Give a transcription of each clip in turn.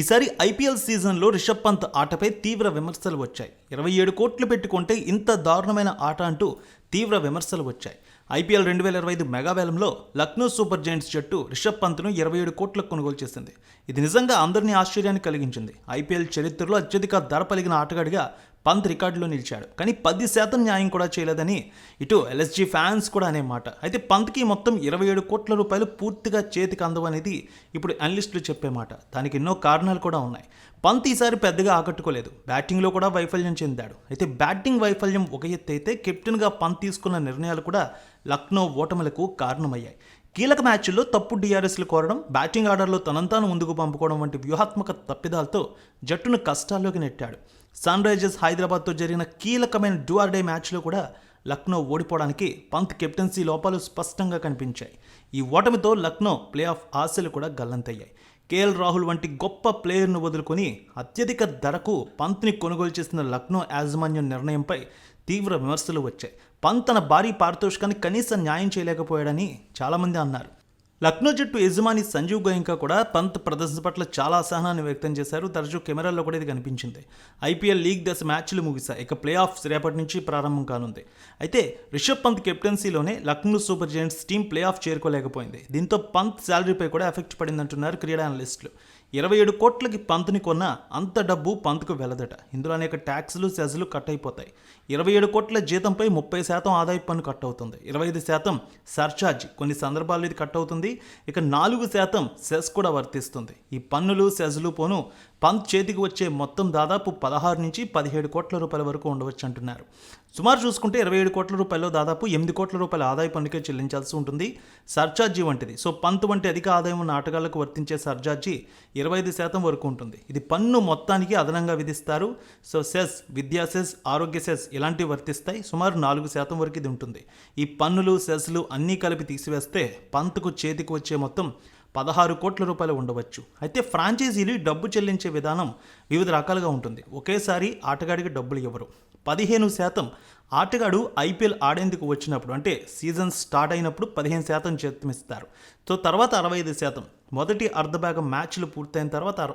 ఈసారి ఐపీఎల్ సీజన్లో రిషబ్ పంత్ ఆటపై తీవ్ర విమర్శలు వచ్చాయి. ఇరవై ఏడు కోట్లు పెట్టుకుంటే ఇంత దారుణమైన ఆట అంటూ తీవ్ర విమర్శలు వచ్చాయి. ఐపీఎల్ రెండు వేల ఇరవై ఐదు మెగావేలంలో లక్నో సూపర్ జైంట్స్ జట్టు రిషబ్ పంత్ను ఇరవై ఏడు కోట్లకు కొనుగోలు చేసింది. ఇది నిజంగా అందరినీ ఆశ్చర్యాన్ని కలిగించింది. ఐపీఎల్ చరిత్రలో అత్యధిక ధర పలిగిన ఆటగాడిగా పంత్ రికార్డులో నిలిచాడు. కానీ పది శాతం న్యాయం కూడా చేయలేదని ఇటు ఎల్ఎస్జీ ఫ్యాన్స్ కూడా అనే మాట. అయితే పంత్కి మొత్తం ఇరవై ఏడు కోట్ల రూపాయలు పూర్తిగా చేతికి అందవనేది ఇప్పుడు అనలిస్టులు చెప్పే మాట. దానికి ఎన్నో కారణాలు కూడా ఉన్నాయి. పంత్ ఈసారి పెద్దగా ఆకట్టుకోలేదు. బ్యాటింగ్లో కూడా వైఫల్యం చెందాడు. అయితే బ్యాటింగ్ వైఫల్యం ఒక ఎత్తు అయితే కెప్టెన్గా పంత్ తీసుకున్న నిర్ణయాలు కూడా లక్నో ఓటములకు కారణమయ్యాయి. కీలక మ్యాచ్ల్లో తప్పు డిఆర్ఎస్లు కోరడం బ్యాటింగ్ ఆర్డర్లో తనంతాను ముందుకు పంపుకోవడం వంటి వ్యూహాత్మక తప్పిదాలతో జట్టును కష్టాల్లోకి నెట్టాడు. సన్ రైజర్స్ హైదరాబాద్తో జరిగిన కీలకమైన డూఆర్ డే మ్యాచ్లో కూడా లక్నో ఓడిపోవడానికి పంత్ కెప్టెన్సీ లోపాలు స్పష్టంగా కనిపించాయి. ఈ ఓటమితో లక్నో ప్లే ఆఫ్ ఆశలు కూడా గల్లంతయ్యాయి. కేఎల్ రాహుల్ వంటి గొప్ప ప్లేయర్ను వదులుకొని అత్యధిక ధరకు పంత్ని కొనుగోలు చేసిన లక్నో యాజమాన్యం నిర్ణయంపై తీవ్ర విమర్శలు వచ్చాయి. పంత్ తన భారీ పారితోషికాన్ని కనీసం న్యాయం చేయలేకపోయాడని చాలామంది అన్నారు. లక్నో జట్టు యజమాని సంజీవ్ గోయంకా కూడా పంత్ ప్రదర్శన పట్ల చాలా అసహనాన్ని వ్యక్తం చేశారు. తరచూ కెమెరాల్లో కూడా ఇది కనిపించింది. ఐపీఎల్ లీగ్ దశ మ్యాచ్లు ముగిశాయి. ఇక ప్లే ఆఫ్స్ రేపటి నుంచి ప్రారంభం కానుంది. అయితే Rishabh Pant కెప్టెన్సీలోనే Lucknow Super Giants team play off చేరుకోలేకపోయింది. దీంతో పంత్ శాలరీపై కూడా ఎఫెక్ట్ పడిందంటున్నారు క్రీడా అనలిస్టులు. ఇరవై ఏడు కోట్లకి పంత్ని కొన్న అంత డబ్బు పంత్కు వెళ్ళదట ఇందులో అనేక ట్యాక్సులు సెజ్లు కట్ అయిపోతాయి ఇరవై ఏడు కోట్ల జీతంపై ముప్పై శాతం ఆదాయ పన్ను కట్ అవుతుంది ఇరవై ఐదు శాతం సర్చార్జ్. కొన్ని సందర్భాల్లో ఇది కట్ అవుతుంది ఇక నాలుగు శాతం సెస్ కూడా వర్తిస్తుంది. ఈ పన్నులు సెజ్లు పోను పంత్ చేతికి వచ్చే మొత్తం దాదాపు పదహారు నుంచి పదిహేడు కోట్ల రూపాయల వరకు ఉండవచ్చు అంటున్నారు. సుమారు చూసుకుంటే ఇరవై ఏడు కోట్ల రూపాయల్లో దాదాపు ఎనిమిది కోట్ల రూపాయల ఆదాయ పన్నుకే చెల్లించాల్సి ఉంటుంది. సర్చార్జీ వంటిది. సో పంత్ వంటి అధిక ఆదాయం ఉన్న ఆటగాళ్ళకు వర్తించే సర్చార్జీ ఇరవై ఐదు శాతం వరకు ఉంటుంది. ఇది పన్ను మొత్తానికి అదనంగా విధిస్తారు. సో సెస్ విద్యా సెస్ ఆరోగ్య సెస్ ఇలాంటివి వర్తిస్తాయి. సుమారు నాలుగు శాతం వరకు ఇది ఉంటుంది. ఈ పన్నులు సెస్లు అన్నీ కలిపి తీసివేస్తే పంత్కు చేతికి వచ్చే మొత్తం పదహారు కోట్ల రూపాయలు ఉండవచ్చు. అయితే ఫ్రాంచైజీలు డబ్బు చెల్లించే విధానం వివిధ రకాలుగా ఉంటుంది. ఒకేసారి ఆటగాడికి డబ్బులు ఇవ్వరు. పదిహేను శాతం ఆటగాడు ఐపీఎల్ ఆడేందుకు వచ్చినప్పుడు అంటే సీజన్ స్టార్ట్ అయినప్పుడు పదిహేను శాతం జీతం ఇస్తారు సో తర్వాత అరవై ఐదు శాతం. మొదటి అర్ధభాగం మ్యాచ్లు పూర్తయిన తర్వాత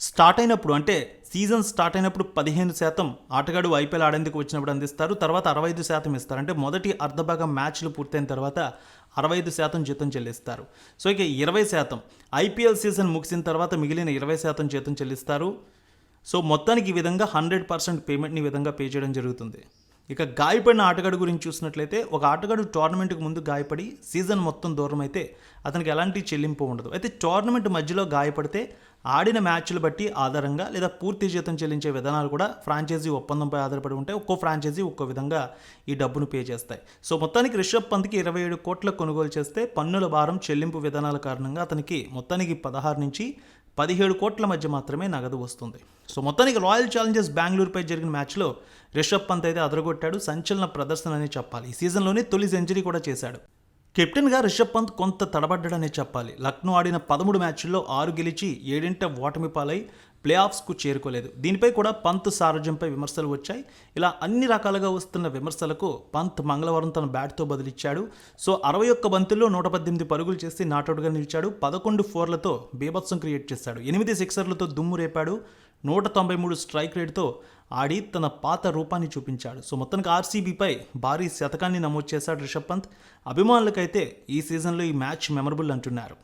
స్టార్ట్ అయినప్పుడు అంటే సీజన్ స్టార్ట్ అయినప్పుడు పదిహేను శాతం ఆటగాడు ఐపీఎల్ ఆడేందుకు వచ్చినప్పుడు అందిస్తారు. తర్వాత అరవై ఐదు శాతం ఇస్తారు. అంటే మొదటి అర్ధభాగం మ్యాచ్లు పూర్తయిన తర్వాత అరవై ఐదు శాతం జీతం చెల్లిస్తారు. సో ఇక ఇరవై శాతం. ఐపీఎల్ సీజన్ ముగిసిన తర్వాత మిగిలిన ఇరవై శాతం జీతం చెల్లిస్తారు. సో మొత్తానికి ఈ విధంగా హండ్రెడ్ పర్సెంట్ పేమెంట్ని ఈ విధంగా పే చేయడం జరుగుతుంది. ఇక గాయపడిన ఆటగాడు గురించి చూసినట్లయితే ఒక ఆటగాడు టోర్నమెంట్కి ముందు గాయపడి సీజన్ మొత్తం దూరం అయితే అతనికి ఎలాంటి చెల్లింపు ఉండదు. అయితే టోర్నమెంట్ మధ్యలో గాయపడితే ఆడిన మ్యాచ్లు బట్టి ఆధారంగా లేదా పూర్తి జీతం చెల్లించే విధానాలు కూడా ఫ్రాంచైజీ ఒప్పందంపై ఆధారపడి ఉంటాయి. ఒక్కో ఫ్రాంచైజీ ఒక్కో విధంగా ఈ డబ్బును పే చేస్తాయి. సో మొత్తానికి రిషబ్ పంత్కి ఇరవై ఏడు కోట్ల కొనుగోలు చేస్తే పన్నుల భారం చెల్లింపు విధానాల కారణంగా అతనికి మొత్తానికి పదహారు నుంచి పదిహేడు కోట్ల మధ్య మాత్రమే నగదు వస్తుంది. సో మొత్తానికి రాయల్ ఛాలెంజర్స్ బెంగళూరుపై జరిగిన మ్యాచ్లో రిషబ్ పంత్ అయితే అదరగొట్టాడు. సంచలన ప్రదర్శన అని చెప్పాలి. ఈ సీజన్లోనే తొలి సెంచరీ కూడా చేశాడు. కెప్టెన్గా రిషబ్ పంత్ కొంత తడబడ్డాడనే చెప్పాలి. లక్నో ఆడిన పదమూడు మ్యాచ్ల్లో ఆరు గెలిచి ఏడింట ఓటమి పాలై ప్లే ఆఫ్స్కు చేరుకోలేదు. దీనిపై కూడా పంత్ సారథ్యంపై విమర్శలు వచ్చాయి. ఇలా అన్ని రకాలుగా వస్తున్న విమర్శలకు పంత్ మంగళవారం తన బ్యాట్తో బదిలిచ్చాడు. సో అరవై ఒక్క బంతుల్లో నూట పద్దెనిమిది పరుగులు చేసి నాటౌట్గా నిలిచాడు. పదకొండు ఫోర్లతో బీభత్సం క్రియేట్ చేశాడు. ఎనిమిది సిక్సర్లతో దుమ్ము రేపాడు. నూట తొంభై మూడు స్ట్రైక్ రేట్తో ఆడి తన పాత రూపాన్ని చూపించాడు. సో మొత్తానికి ఆర్సీబీపై భారీ శతకాన్ని నమోదు చేశాడు రిషబ్ పంత్. అభిమానులకైతే ఈ సీజన్లో ఈ మ్యాచ్ మెమరబుల్ అంటున్నారు.